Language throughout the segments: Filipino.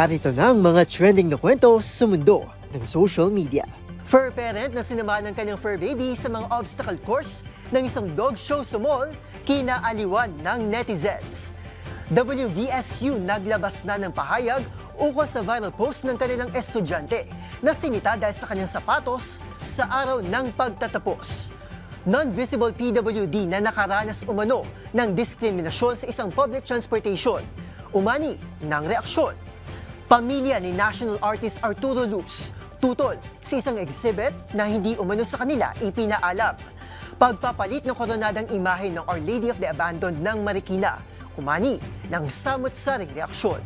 Narito na ang mga trending na kwento sa mundo ng social media. Fur parent na sinamahan ng kanyang fur baby sa mga obstacle course ng isang dog show sa mall, kinaaliwan ng netizens. WVSU naglabas na ng pahayag ukol sa viral post ng kanilang estudyante na sinita dahil sa kanyang sapatos sa araw ng pagtatapos. Non-visible PWD na nakaranas umano ng diskriminasyon sa isang public transportation. Umani ng reaksyon. Pamilya ni national artist Arturo Luz tutol sa isang exhibit na hindi umano sa kanila ipinaalam. Pagpapalit ng koronadang imahe ng Our Lady of the Abandoned ng Marikina, umani ng samot-saring reaksyon.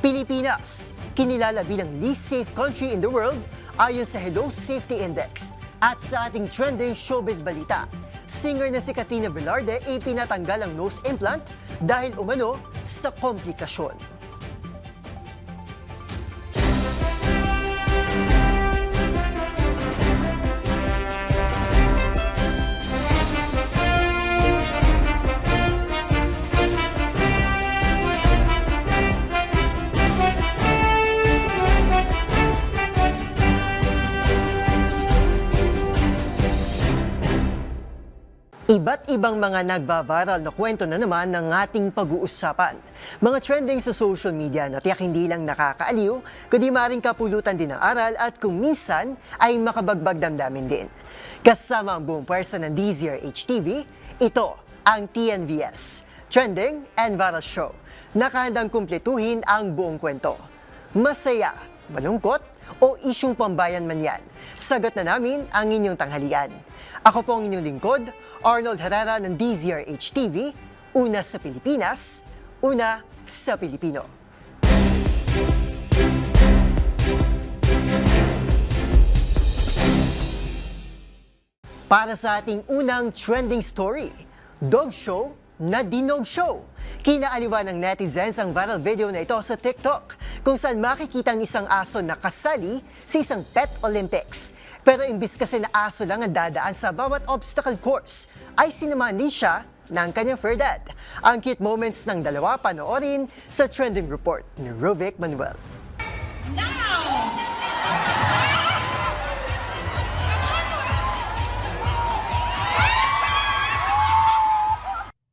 Pilipinas, kinilala bilang least safe country in the world ayon sa Hello Safety Index. At sa ating trending showbiz balita, singer na si Katina Velarde ay pinatanggal ang nose implant dahil umano sa komplikasyon. Ibang mga nagva-viral na kwento na naman ng ating pag-uusapan. Mga trending sa social media na tiyak hindi lang nakakaaliw, kundi maring kapulutan din ng aral at kung minsan ay makabagbag damdamin din. Kasama ang buong pwersa ng DZRH TV, ito ang TNVS, Trending and Viral Show. Nakahandang kumpletuhin ang buong kwento. Masaya, malungkot, o isyung pambayan man yan. Sagot na namin ang inyong tanghalian. Ako po ang inyong lingkod, Arnold Herrera ng DZRH TV, una sa Pilipinas, una sa Pilipino. Para sa ating unang trending story, dog show na dinog show. Kinaaliwan ng netizens ang viral video na ito sa TikTok kung saan makikita ang isang aso na kasali sa isang pet Olympics. Pero imbis kasi na aso lang ang dadaan sa bawat obstacle course, ay sinamahan din siya ng kanyang fur dad. Ang cute moments ng dalawa panoorin sa trending report ni Rovic Manuel.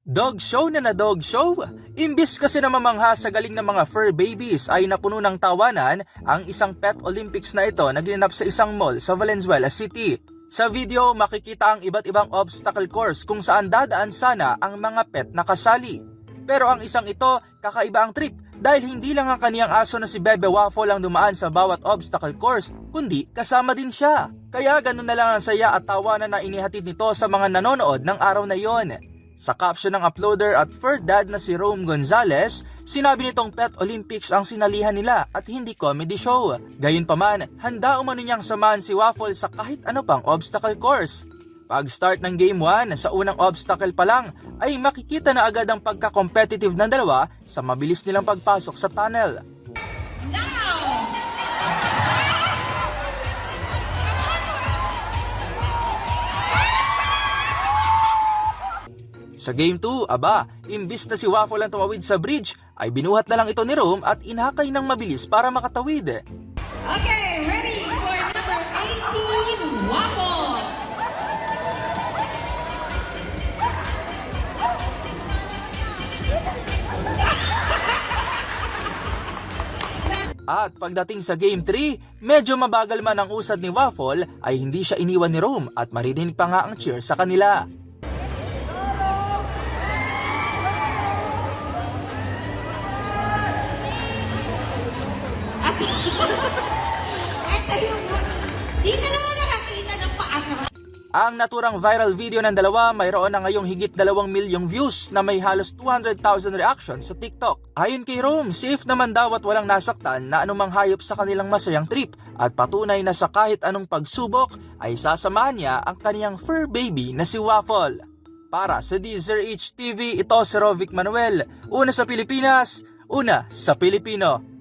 Dog show na na dog show. Imbis kasi na mamangha sa galing ng mga fur babies ay napuno ng tawanan ang isang pet Olympics na ito na ginanap sa isang mall sa Valenzuela City. Sa video, makikita ang iba't ibang obstacle course kung saan dadaan sana ang mga pet na kasali. Pero ang isang ito, kakaiba ang trip dahil hindi lang ang kaniyang aso na si Bebe Waffle ang dumaan sa bawat obstacle course, kundi kasama din siya. Kaya ganun na lang ang saya at tawanan na inihatid nito sa mga nanonood ng araw na yon. Sa caption ng uploader at fur dad na si Rome Gonzalez, sinabi nitong Pet Olympics ang sinalihan nila at hindi comedy show. Gayunpaman, handa umano niyang samahan si Waffle sa kahit ano pang obstacle course. Pag start ng Game 1, sa unang obstacle pa lang, ay makikita na agad ang pagka-competitive ng dalawa sa mabilis nilang pagpasok sa tunnel. Sa Game 2, aba, imbis na si Waffle ang tumawid sa bridge, ay binuhat na lang ito ni Rome at inakay ng mabilis para makatawid. Okay, ready for number 18, Waffle. At pagdating sa Game 3, medyo mabagal man ang usad ni Waffle ay hindi siya iniwan ni Rome at maririnig pa nga ang cheer sa kanila. Ang naturang viral video ng dalawa mayroon na ngayong higit 2 milyong views na may halos 200,000 reactions sa TikTok. Ayon kay Rome, safe naman daw at walang nasaktan na anumang hayop sa kanilang masayang trip at patunay na sa kahit anong pagsubok ay sasamahan niya ang kaniyang fur baby na si Waffle. Para sa DZRH TV, ito si Rovic Manuel. Una sa Pilipinas, una sa Pilipino.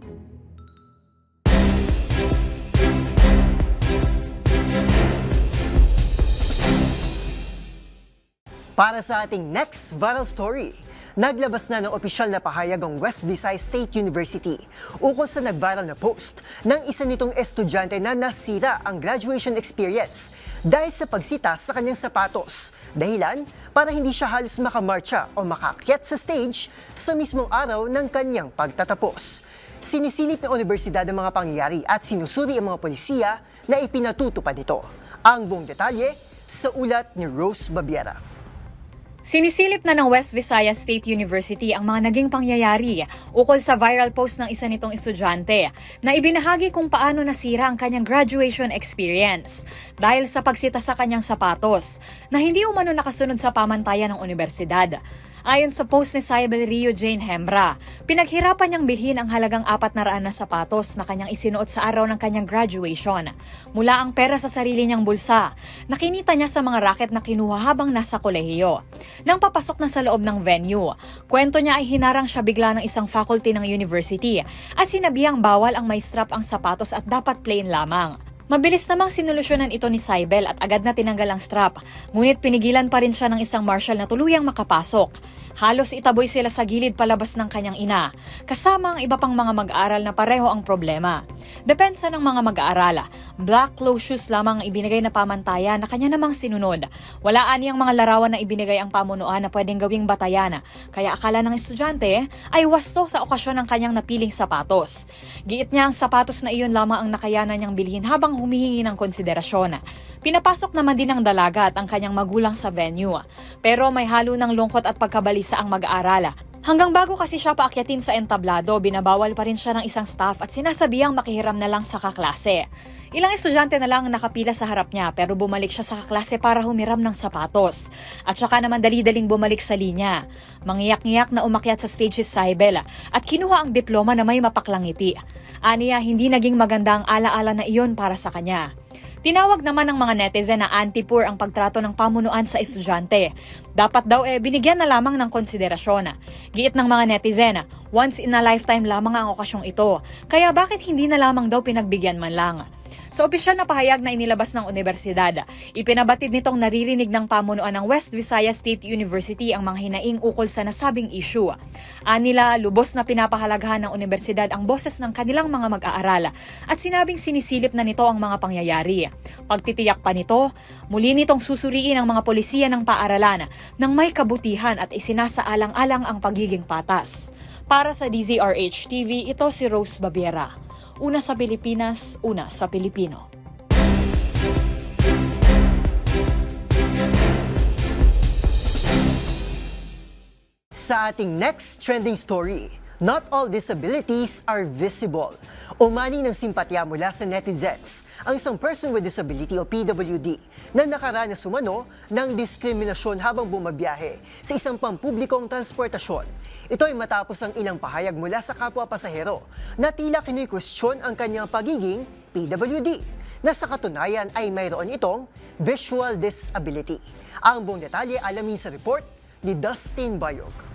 Para sa ating next viral story, Naglabas na ng opisyal na pahayag ang West Visayas State University ukol sa nag-viral na post ng isa nitong estudyante na nasira ang graduation experience dahil sa pagsita sa kanyang sapatos. Dahilan para hindi siya halos makamarcha o makakyat sa stage sa mismong araw ng kanyang pagtatapos. Sinisilip ng universidad ang mga pangyayari at sinusuri ang mga polisiya na ipinatutupad nito. Ang buong detalye sa ulat ni Rose Babiera. Sinisilip na ng West Visayas State University ang mga naging pangyayari ukol sa viral post ng isa nitong estudyante na ibinahagi kung paano nasira ang kanyang graduation experience dahil sa pagsita sa kanyang sapatos na hindi umano nakasunod sa pamantayan ng universidad. Ayon sa post ni Saibel Rio Jane Hembra, pinaghirapan niyang bilhin ang halagang apat na sapatos na kanyang isinuot sa araw ng kanyang graduation. Mula ang pera sa sarili niyang bulsa, nakinita niya sa mga racket na kinuha habang nasa kolehiyo. Nang papasok na sa loob ng venue, kwento niya ay hinarang siya bigla ng isang faculty ng university at sinabihang bawal ang may strap ang sapatos at dapat plain lamang. Mabilis namang sinulusyonan ito ni Saibel at agad na tinanggal ang strap, ngunit pinigilan pa rin siya ng isang marshal na tuluyang makapasok. Halos itaboy sila sa gilid palabas ng kanyang ina, kasama ang iba pang mga mag-aaral na pareho ang problema. Depensa ng mga mag-aaral, black close shoes lamang ang ibinigay na pamantayan na kanya namang sinunod. Wala aniyang mga larawan na ibinigay ang pamunuan na pwedeng gawing batayan, kaya akala ng estudyante ay wasto sa okasyon ng kanyang napiling sapatos. Giit niya ang sapatos na iyon lamang ang nakayanan niyang bilhin habang humihingi ng konsiderasyon. Pinapasok naman din ng dalaga at ang kanyang magulang sa venue. Pero may halo ng lungkot at pagkabalisa ang mag-aaral. Hanggang bago kasi siya paakyatin sa entablado, binabawal pa rin siya ng isang staff at sinasabihang makihiram na lang sa kaklase. Ilang estudyante na lang ang nakapila sa harap niya pero bumalik siya sa kaklase para humiram ng sapatos. At saka naman dali-daling bumalik sa linya. Mangiyak-ngiyak na umakyat sa stage si Saibel at kinuha ang diploma na may mapaklang ngiti. Aniya, hindi naging maganda ang alaala na iyon para sa kanya. Tinawag naman ng mga netizen na anti-poor ang pagtrato ng pamunuan sa estudyante. Dapat daw eh binigyan na lamang ng konsiderasyon. Giit ng mga netizen, once in a lifetime lamang ang okasyong ito. Kaya bakit hindi na lamang daw pinagbigyan man lang? Sa opisyal na pahayag na inilabas ng universidad, ipinabatid nitong naririnig ng pamunuan ng West Visayas State University ang mga hinaing ukol sa nasabing issue. Anila, lubos na pinapahalagahan ng universidad ang boses ng kanilang mga mag-aaral at sinabing sinisilip na nito ang mga pangyayari. Pagtitiyak pa nito, muli nitong susuriin ang mga polisiya ng paaralan ng may kabutihan at isinasaalang-alang ang pagiging patas. Para sa DZRH TV, ito si Rose Babiera. Una sa Pilipinas, una sa Pilipino. Sa ating next trending story, not all disabilities are visible. Umani ng simpatya mula sa netizens ang isang person with disability o PWD na nakaranas umano ng diskriminasyon habang bumabiyahe sa isang pampublikong transportasyon. Ito ay matapos ang ilang pahayag mula sa kapwa pasahero na tila kinikwestiyon ang kanyang pagiging PWD na sa katunayan ay mayroon itong visual disability. Ang buong detalye alamin sa report ni Dustin Bayog.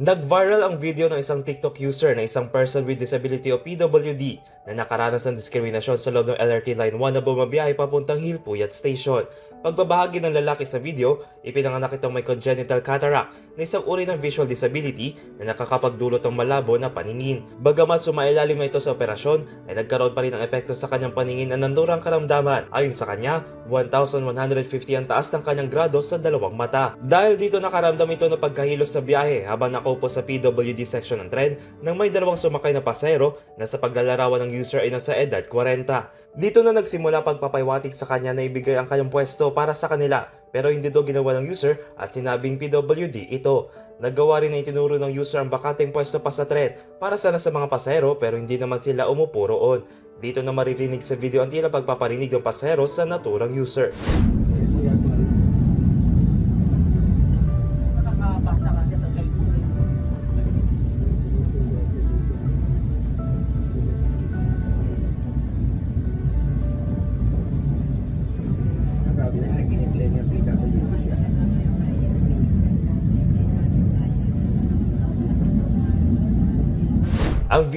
Nag-viral ang video ng isang TikTok user na isang person with disability o PWD na nakaranas ng diskriminasyon sa loob ng LRT Line 1 na bumabiyahe papuntang Hilpuyat Station. Pagbabahagi ng lalaki sa video, ipinanganak itong may congenital cataract na isang uri ng visual disability na nakakapagdulot ng malabo na paningin. Bagamat sumailalim na ito sa operasyon, ay nagkaroon pa rin ng epekto sa kanyang paningin na nandurang karamdaman. Ayon sa kanya, 1,150 ang taas ng kanyang grado sa dalawang mata. Dahil dito nakaramdam ito ng pagkahilos sa biyahe habang nakaupo sa PWD section ng tren nang may dalawang sumakay na pasahero na sa paglalarawan ng user ay nasa edad 40. Dito na nagsimula pagpapaywatig sa kanya na ibigay ang kanyang pwesto para sa kanila pero hindi daw ginawa ng user at sinabing PWD ito. Naggawa rin na itinuro ng user ang bakanteng pwesto pa sa tren para sana sa mga pasahero pero hindi naman sila umupo roon. Dito na maririnig sa video ang tila pagpaparinig ng pasahero sa naturang user.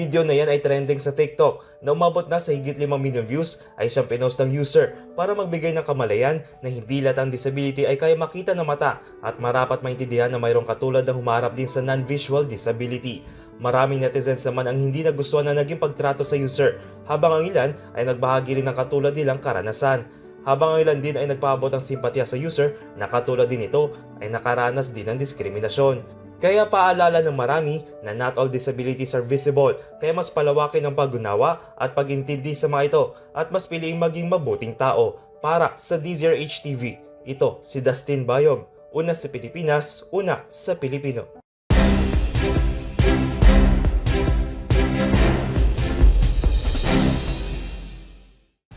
Video na yan ay trending sa TikTok na umabot na sa higit 5 million views ay siyang pinost ng user para magbigay ng kamalayan na hindi lahat ang disability ay kaya makita ng mata at marapat maintindihan na mayroong katulad ng humarap din sa non-visual disability. Maraming netizens naman ang hindi nagustuhan na naging pagtrato sa user habang ang ilan ay nagbahagi rin ng katulad nilang karanasan. Habang ang ilan din ay nagpaabot ng simpatya sa user na katulad din ito ay nakaranas din ng diskriminasyon. Kaya paalala ng marami na not all disabilities are visible, kaya mas palawakin ang pag-unawa at pag-intindi sa mga ito at mas piliing maging mabuting tao. Para sa DZRH TV, ito si Dustin Bayog, una sa Pilipinas, una sa Pilipino.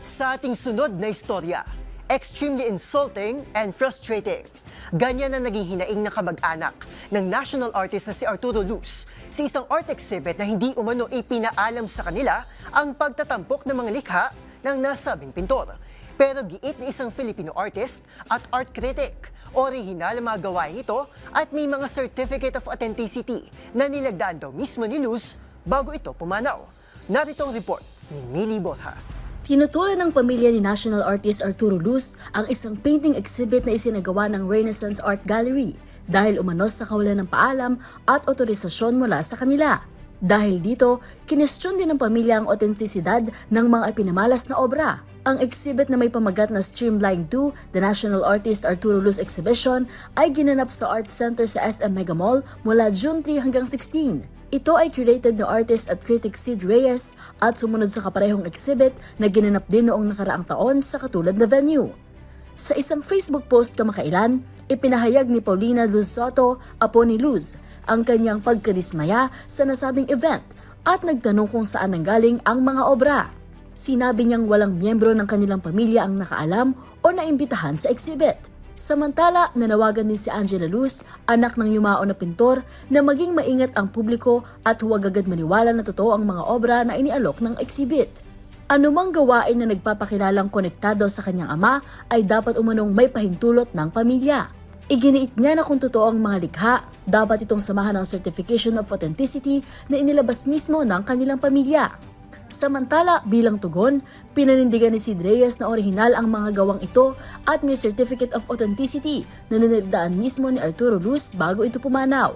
Sa ating sunod na istorya, extremely insulting and frustrating. Ganyan ang naging hinaing ng kamag-anak ng national artist na si Arturo Luz sa isang art exhibit na hindi umano ipinaalam sa kanila ang pagtatampok ng mga likha ng nasabing pintor. Pero giit ni isang Filipino artist at art critic, original ang mga gawain ito at may mga certificate of authenticity na nilagdaan daw mismo ni Luz bago ito pumanaw. Narito ang report ni Millie Borja. Tinutulan ng pamilya ni national artist Arturo Luz ang isang painting exhibit na isinagawa ng Renaissance Art Gallery dahil umanos sa kawalan ng paalam at otorisasyon mula sa kanila. Dahil dito, kinestyon din ng pamilya ang otentisidad ng mga ipinamalas na obra. Ang exhibit na may pamagat na Streamline 2, The National Artist Arturo Luz Exhibition, ay ginanap sa Art Center sa SM Mega Mall mula June 3 hanggang 16. Ito ay curated ng artist at critic Sid Reyes at sumunod sa kaparehong exhibit na ginanap din noong nakaraang taon sa katulad na venue. Sa isang Facebook post kamakailan, ipinahayag ni Paulina Luz Soto, apo ni Luz, ang kanyang pagkadismaya sa nasabing event at nagtanong kung saan nanggaling ang mga obra. Sinabi niyang walang miyembro ng kanilang pamilya ang nakaalam o naimbitahan sa exhibit. Samantala, nanawagan din si Angela Luz, anak ng yumao na pintor, na maging maingat ang publiko at huwag agad maniwala na totoo ang mga obra na inialok ng exhibit. Anumang gawain na nagpapakilalang konektado sa kanyang ama ay dapat umanong may pahintulot ng pamilya. Iginiit niya na kung totoo ang mga likha, dapat itong samahan ng Certification of Authenticity na inilabas mismo ng kanilang pamilya. Samantala, bilang tugon, pinanindigan ni Sid Reyes na orihinal ang mga gawang ito at may Certificate of Authenticity na nanildaan mismo ni Arturo Luz bago ito pumanaw.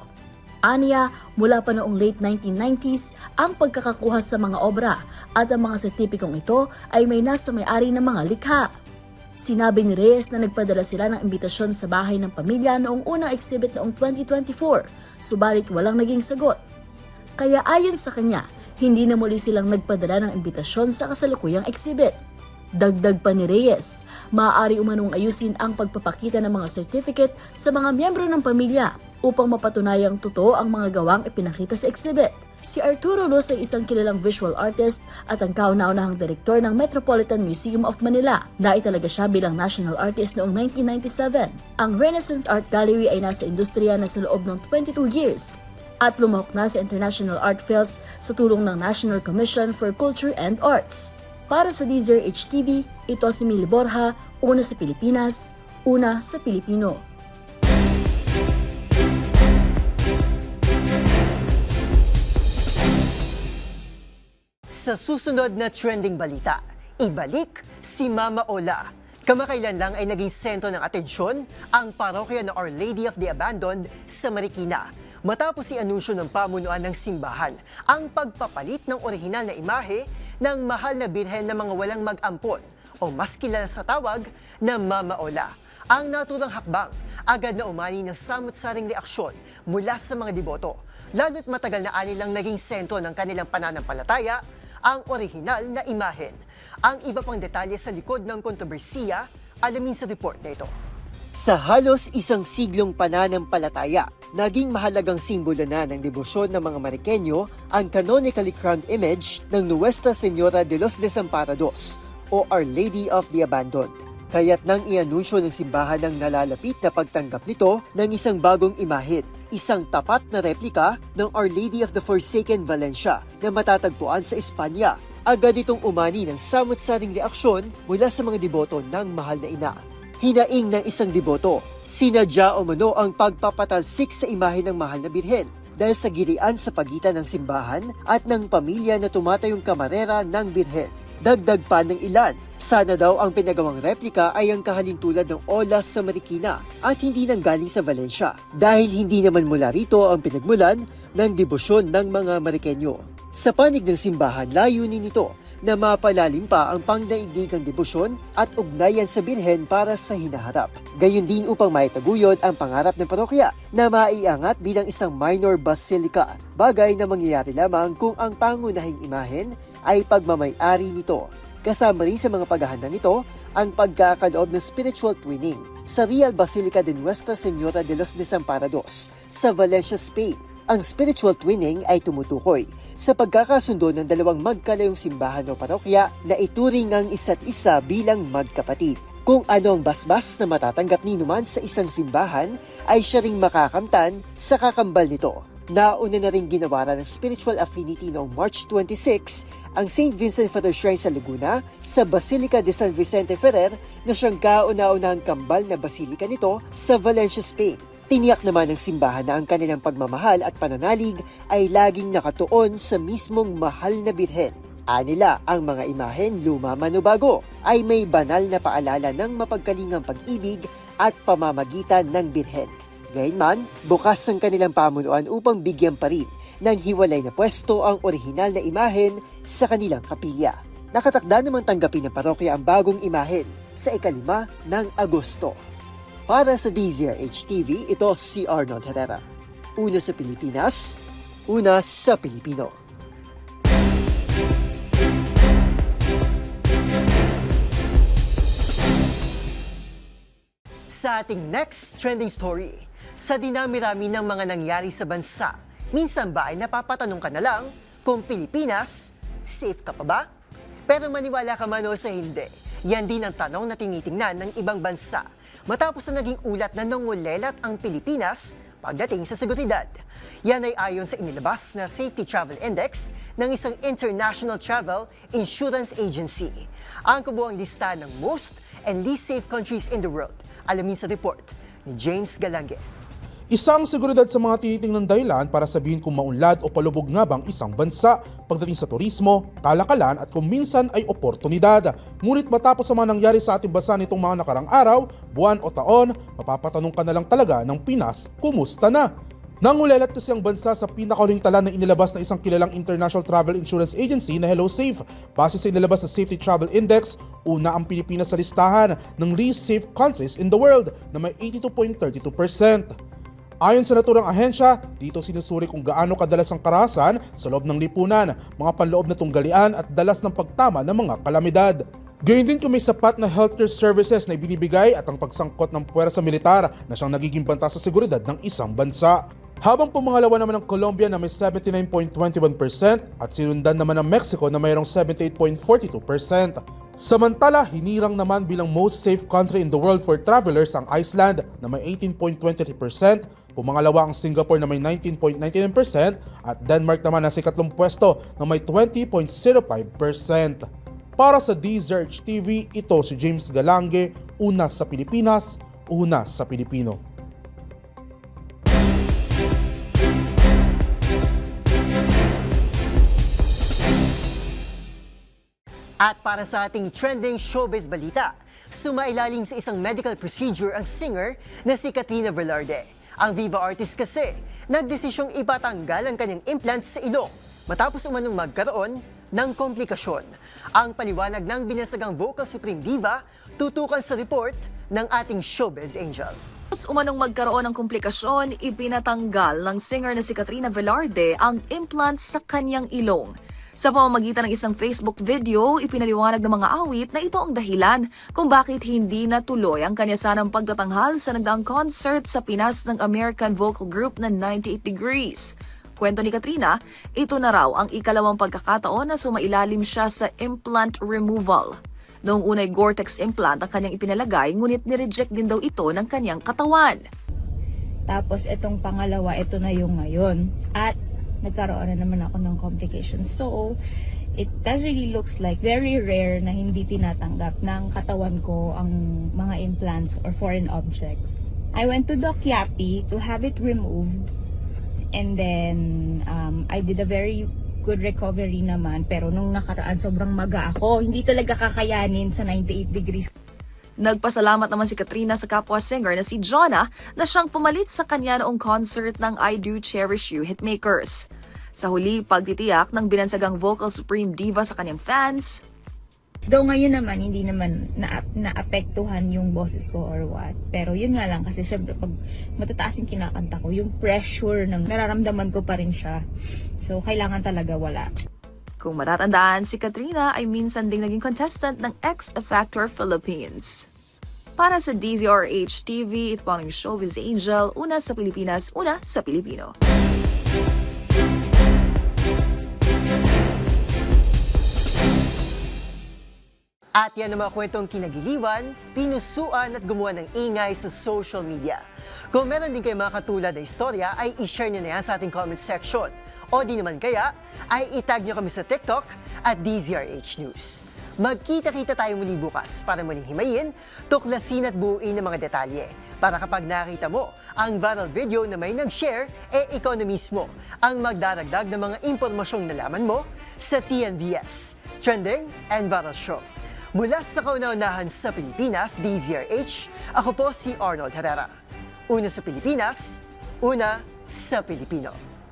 Aniya, mula pa noong late 1990s ang pagkakakuha sa mga obra at ang mga sertipikong ito ay may nasa may-ari ng mga likha. Sinabi ni Reyes na nagpadala sila ng imbitasyon sa bahay ng pamilya noong unang exhibit noong 2024, subalit walang naging sagot. Kaya ayon sa kanya, hindi na muli silang nagpadala ng imbitasyon sa kasalukuyang exhibit. Dagdag pa ni Reyes, maaari umanong ayusin ang pagpapakita ng mga certificate sa mga miyembro ng pamilya upang mapatunayang totoo ang mga gawang ipinakita sa exhibit. Si Arturo Luz ay isang kilalang visual artist at ang kauna-unahang direktor ng Metropolitan Museum of Manila na italaga siya bilang national artist noong 1997. Ang Renaissance Art Gallery ay nasa industriya na sa loob ng 22 years at lumahok na sa International Art Fairs sa tulong ng National Commission for Culture and Arts. Para sa Deezer HTV, ito si Mili Borja, una sa Pilipinas, una sa Pilipino. Sa susunod na trending balita, ibalik si Mama Ola. Kamakailan lang ay naging sentro ng atensyon ang parokya ng Our Lady of the Abandoned sa Marikina. Matapos si anunsyo ng pamunuan ng simbahan ang pagpapalit ng orihinal na imahe ng mahal na birhen ng mga walang mag-ampon o mas kilala sa tawag na Mama Ola. Ang naturang hakbang, agad na umani ng samot-saring reaksyon mula sa mga deboto, lalo't matagal na ani lang naging sentro ng kanilang pananampalataya ang orihinal na imahen. Ang iba pang detalye sa likod ng kontrobersiya, alamin sa report na ito. Sa halos isang siglong pananampalataya, naging mahalagang simbolo na ng debosyon ng mga Marikenyo ang canonically crowned image ng Nuestra Señora de los Desamparados o Our Lady of the Abandoned. Kaya't nang ianunsyo ng simbahan ng nalalapit na pagtanggap nito ng isang bagong imahin, isang tapat na replika ng Our Lady of the Forsaken Valencia na matatagpuan sa Espanya. Agad itong umani ng samot-saring reaksyon mula sa mga deboto ng mahal na ina. Hinaing ng isang deboto, sinadya o mano ang pagpapatalsik sa imahe ng mahal na birhen dahil sa gilian sa pagitan ng simbahan at ng pamilya na tumatayong kamarera ng Birhen. Dagdag pa ng ilan, sana daw ang pinagawang replika ay ang kahalintulad ng olas sa Marikina at hindi nang galing sa Valencia dahil hindi naman mula rito ang pinagmulan ng debosyon ng mga Marikenyo. Sa panig ng simbahan, layunin nito na mapalalim pa ang pangdaigdigang debosyon at ugnayan sa Birhen para sa hinaharap. Gayon din upang maitaguyod ang pangarap ng parokya na maiangat bilang isang minor basilica, bagay na mangyayari lamang kung ang pangunahing imahen ay pagmamayari nito. Kasama rin sa mga paghahanda nito ang pagkakaloob ng spiritual twinning sa Real Basilica de Nuestra Señora de los Desamparados sa Valencia, Spain. Ang spiritual twinning ay tumutukoy sa pagkakasundo ng dalawang magkalayong simbahan o parokya na ituring ang isa't isa bilang magkapatid. Kung ano ang basbas na matatanggap ni Numan sa isang simbahan ay siya ring makakamtan sa kakambal nito. Nauna na rin ginawaran ng spiritual affinity noong March 26 ang St. Vincent Ferrer Shrine sa Laguna sa Basilica de San Vicente Ferrer na siyang kauna-unahang kambal na basilika nito sa Valencia, Spain. Tiniyak naman ng simbahan na ang kanilang pagmamahal at pananalig ay laging nakatuon sa mismong mahal na birhen. Anila, ang mga imahen luma man o bago ay may banal na paalala ng mapagkalingang pag-ibig at pamamagitan ng birhen. Gayunman, bukas ang kanilang pamunuan upang bigyan pa rin ng hiwalay na pwesto ang orihinal na imahen sa kanilang kapilya. Nakatakda namang tanggapin ng parokya ang bagong imahen sa ikalima ng Agosto. Para sa DZRH TV, ito si Arnold Herrera. Una sa Pilipinas, una sa Pilipino. Sa ating next trending story, sa dinami-rami ng mga nangyari sa bansa, minsan ba ay napapatanong ka na lang kung Pilipinas, safe ka pa ba? Pero maniwala ka man o sa hindi, yan din ang tanong na tinitingnan ng ibang bansa matapos na naging ulat na nangulelat ang Pilipinas pagdating sa seguridad. Yan ay ayon sa inilabas na Safety Travel Index ng isang international travel insurance agency. Ang kabuang lista ng most and least safe countries in the world. Alamin sa report ni James Galange. Isang seguridad sa mga tinitingnan dahilan para sabihin kung maunlad o palubog nga bang isang bansa pagdating sa turismo, kalakalan at kung minsan ay oportunidad. Ngunit matapos sa mga nangyari sa ating bansa nitong mga nakarang araw, buwan o taon, mapapatanong ka na lang talaga ng Pinas, kumusta na? Nangulelat kasi ang bansa sa pinakahuling tala na inilabas na isang kilalang international travel insurance agency na Hello Safe. Base sa inilabas na Safety Travel Index, una ang Pilipinas sa listahan ng least safe countries in the world na may 82.32%. Ayon sa naturang ahensya, dito sinusuri kung gaano kadalas ang karahasan sa loob ng lipunan, mga panloob na tunggalian at dalas ng pagtama ng mga kalamidad. Gayun din kung may sapat na healthcare services na ibinibigay at ang pagsangkot ng puwersa militar na siyang nagiging banta sa seguridad ng isang bansa. Habang pumangalawa naman ng Colombia na may 79.21% at sinundan naman ng Mexico na mayroong 78.42%. Samantala, hinirang naman bilang most safe country in the world for travelers ang Iceland na may 18.23%, pumangalawa ang Singapore na may 19.99% at Denmark naman nasa ikatlong pwesto na may 20.05%. Para sa DZRH TV, ito si James Galange, una sa Pilipinas, una sa Pilipino. At para sa ating trending showbiz balita, sumailalim sa isang medical procedure ang singer na si Katrina Velarde. Ang Viva artist kasi, nagdesisyong ipatanggal ang kanyang implants sa ilong matapos umanong magkaroon ng komplikasyon. Ang paliwanag ng binasagang vocal supreme diva tutukan sa report ng ating showbiz angel. Tapos umanong magkaroon ng komplikasyon, ipinatanggal ng singer na si Katrina Velarde ang implant sa kanyang ilong. Sa pamamagitan ng isang Facebook video, ipinaliwanag ng mga awit na ito ang dahilan kung bakit hindi natuloy ang kanya sanang pagtatanghal sa nagdaang concert sa Pinas ng American vocal group na 98 Degrees. Kwento ni Katrina, ito na raw ang ikalawang pagkakataon na sumailalim siya sa implant removal. Noong unay Gore-Tex implant ang kanyang ipinalagay, ngunit nireject din daw ito ng kanyang katawan. Tapos itong pangalawa, ito na yung ngayon. At nagkaroon na naman ako ng complications. So, it does really looks like very rare na hindi tinatanggap ng katawan ko ang mga implants or foreign objects. I went to Doc Yapi to have it removed And then, um, I did a very good recovery naman. Pero nung nakaraan, sobrang maga ako. Hindi talaga kakayanin sa 98 degrees. Nagpasalamat naman si Katrina sa kapwa singer na si Jonah na siyang pumalit sa kanya noong concert ng I Do Cherish You Hitmakers. Sa huli, pagtitiyak ng binansagang vocal supreme diva sa kanyang fans, Though ngayon naman, hindi naman na naapektuhan yung boses ko or what. Pero yun nga lang, kasi syempre pag matataas yung kinakanta ko, yung pressure ng nararamdaman ko pa rin siya. So, kailangan talaga wala. Kung matatandaan, si Katrina ay minsan ding naging contestant ng X Factor Philippines. Para sa DZRH TV, ito ang Showbiz Angel, una sa Pilipinas, una sa Pilipino. At yan ang mga kwentong kinagiliwan, pinusuan at gumawa ng ingay sa social media. Kung meron din kayo mga katulad na istorya, ay i-share nyo na yan sa ating comment section. O di naman kaya, ay itag nyo kami sa TikTok at DZRH News. Magkita-kita tayo muli bukas para muling himayin, tuklasin at buuin ang mga detalye. Para kapag nakita mo ang viral video na may nag-share, eh ikaw na mismo ang magdaragdag ng mga impormasyong nalaman mo sa TNVS, Trending and Viral Show. Mula sa kauna-unahan sa Pilipinas, DZRH, ako po si Arnold Herrera. Una sa Pilipinas, una sa Pilipino.